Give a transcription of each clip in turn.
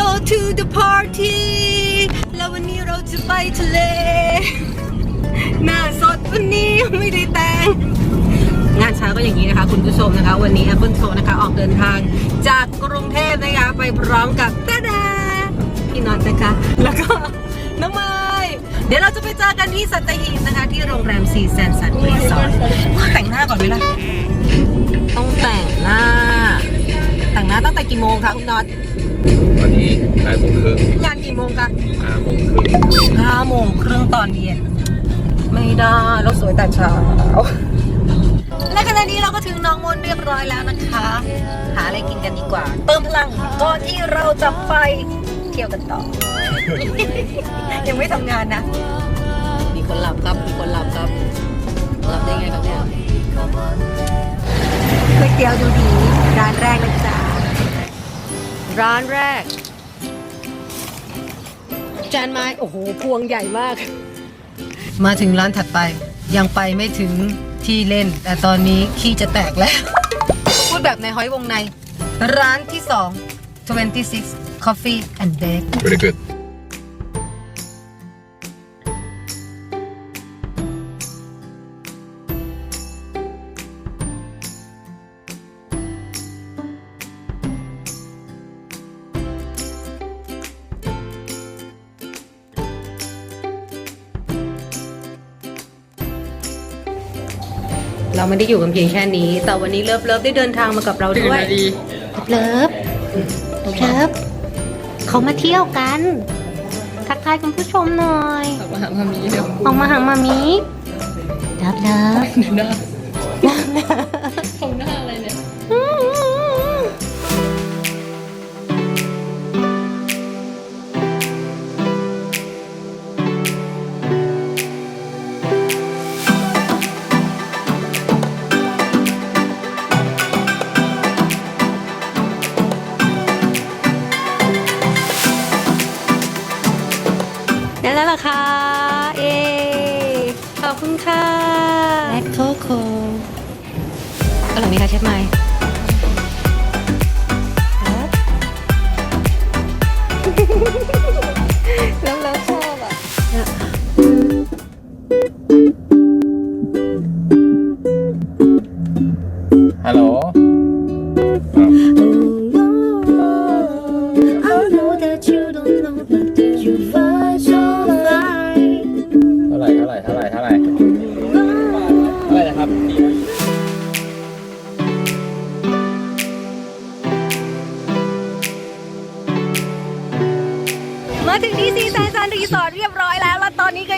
go to the party แล้ววันนี้เราจะไปทะเล หน้าสดวันนี้ไม่ได้แต่ง งานเช้าก็อย่างนี้นะคะ คุณผู้ชมนะคะ วันนี้ Apple Show นะคะ ออกเดินทางจากกรุงเทพนะคะไปพร้อมกับตาดาพี่น็อตนะคะ แล้วก็น้องไม้เดี๋ยวเราจะไปเจอกันที่สัตหีบนะคะ ที่โรงแรมซีแซนสันรีสอร์ทแต่งหน้าก่อนไหมล่ะต้องแต่งหน้า แต่งหน้าตั้งแต่กี่โมงคะคุณน็อตวันนี้แปดโมงครึ่งงานกี่โมงคะห้าโมงครึ่งห้าโมงครึ่งตอนเย็นไม่ได้เราสวยแต่เช้าและขณะนี้เราก็ถึงหน้องมนเรียบร้อยแล้วนะคะ หาอะไรกินกันดีกว่า เติมพลังก่อนที่เราจะไปเที่ยวกันต่อ ยังไม่ทำงานนะ มีคนหลับครับ มีคนหลับครับหลับได้ไงครับเนี่ยก๋วยเตี๋ยวดูดี ร้านแรก จานไม้โอ้โห พวงใหญ่มาก มาถึงร้านถัดไป ยังไปไม่ถึงที่เล่น แต่ตอนนี้ขี้จะแตกแล้ว พูดแบบในห้อยวงใน ร้านที่2 26 Coffee and Bake very good เราไม่ได้อยู่กันเพียงแค่นี้ แต่วันนี้เลิฟเลิฟได้เดินทางมากับเราด้วย เลิฟเลิฟเขามาเที่ยวกัน ทักทายคุณผู้ชมหน่อยออกมาหามามีเดี๋ยวออกมาหามามีเลิฟเลิฟ แล้วล่ะค่ะเอขอบคุณค่ะแลคโคโคอร่อยไหมคะเชฟไมค์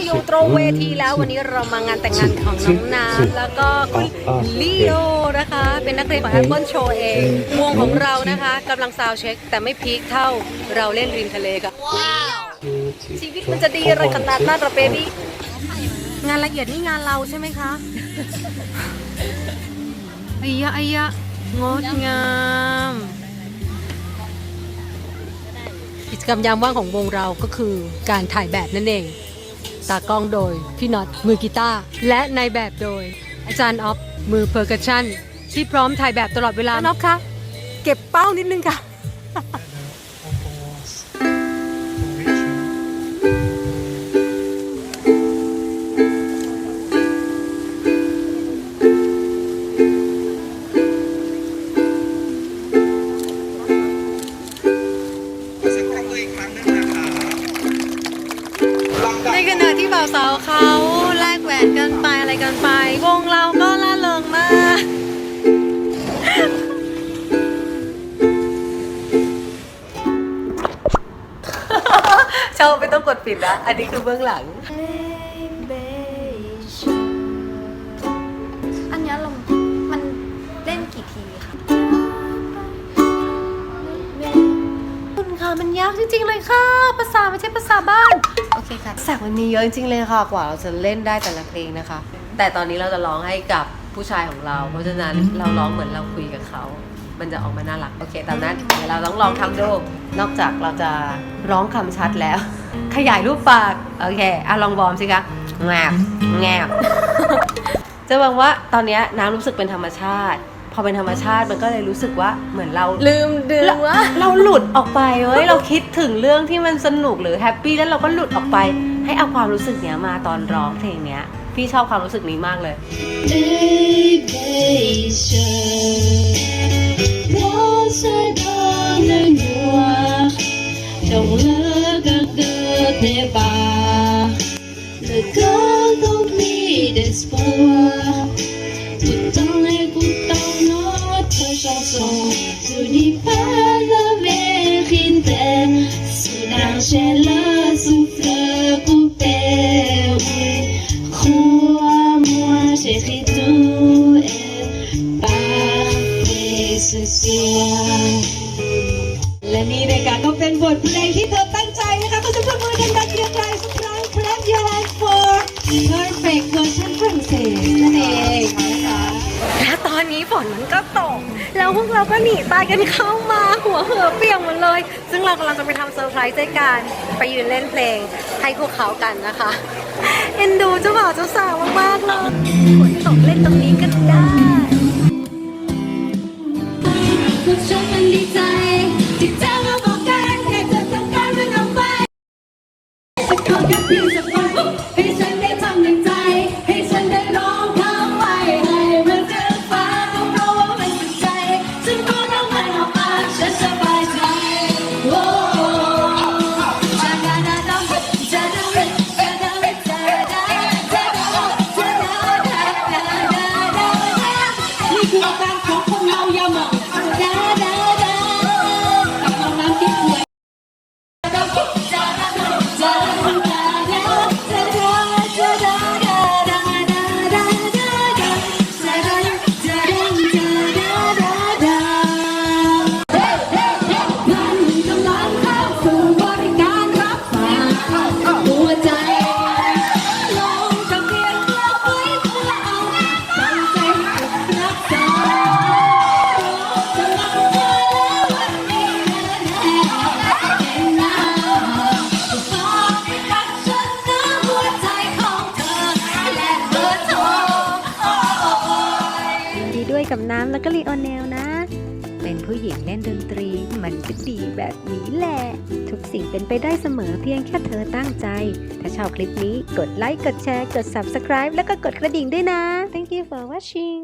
อนนี้ก็อยู่ตรงเวทีแล้ววันนี้เรามางานแต่งงานของน้องนาแล้วก็คุณลีโอนะคะ เป็นนักเรียนของ Apple Show เองวงของเรานะคะกำลังซาวด์เช็ค แต่ไม่พีคเท่าเราเล่นริมทะเลค่ะว้าวชีวิตมันจะดีอะไรขนาดนั้นเหรอเบบี้งานละเอียดนี่งานเราใช่ไหมคะไอ้ยะไอ้ยะงดงามกิจกรรมยามว่างของวงเราก็คือการถ่ายแบบนั่นเอง ตากล้องโดยพี่น็อตมือกีตาร์และในแบบโดย อาจารย์ออฟมือเพอร์คัชชั่นที่พร้อมถ่ายแบบตลอดเวลาน็อตคะเก็บเป้านิดนึงค่ะ ในขณะที่บ่าวสาวเขาแลกแหวนกันไปอะไรกันไป วงเราก็ล่าเริงมากชอบไม่ต้องกดปิดนะ อันนี้คือเบื้องหลัง อันเนี้ยเรามันเล่นกี่ทีคะคุณค่ะมันยากจริงๆเลยค่ะ ภาษาไม่ใช่ภาษาบ้านโอ เคค่ะแสกมันมีเยอะจริงๆเลยค่ะกว่าเราจะเล่นได้แต่ละเพลงนะคะ แต่ตอนนี้เราจะร้องให้กับผู้ชายของเรา เพราะฉะนั้นเราร้องเหมือนเราคุยกับเขา มันจะออกมาน่ารักโอเคตามนั้นเดี๋ยวเราต้องลองทำดูนอกจากเราจะร้องคำชัดแล้ว ขยายรูปปากโอเคอะลองวอร์มสิคะแงบแงบจะบอกว่าตอนเนี้ยน้ำรู้สึกเป็นธรรมชาติพพ พอเป็นธรรมชาติมันก็เลยรู้สึกว่าเหมือนเราลืมดึงว่า เราหลุดออกไปเว้ยเราคิดถึงเรื่องที่มันสนุกหรือแฮปปี้แล้วเราก็หลุดออกไป ให้เอาความรู้สึกเนี้ยมาตอนร้องเพลงเนี้ย พี่ชอบความรู้สึกนี้มากเลย trong lá các đất nê bà ทเพลงที่เธอตั้งใจนะคะก็จะปรบมือดังๆเรียงรายสักครั้ง Clap your hands for perfect version ฝรั่งเศสนั่นเองนะคะและตอนนี้ฝนมันก็ตก แล้วพวกเราก็หนีตายกันเข้ามาหัวเหือเปียกหมดเลย ซึ่งเรากำลังจะไปทำเซอร์ไพรส์ด้วยกันไปยืนเล่นเพลงให้พวกเขากันนะคะ เอ็นดูเจ้าบ่าวเจ้าสาวมากๆเลยฝนตกเล่นตรงนี้กันได้พวกฉันมันดีใจ แล้วก็ลีโอเนลนะ เป็นผู้หญิงเล่นดนตรีมันก็ดีแบบนี้แหละ ทุกสิ่งเป็นไปได้เสมอเพียงแค่เธอตั้งใจ ถ้าชอบคลิปนี้กดไลค์ กดแชร์ กด subscribe แล้วก็กดกระดิ่งด้วยนะ Thank you for watching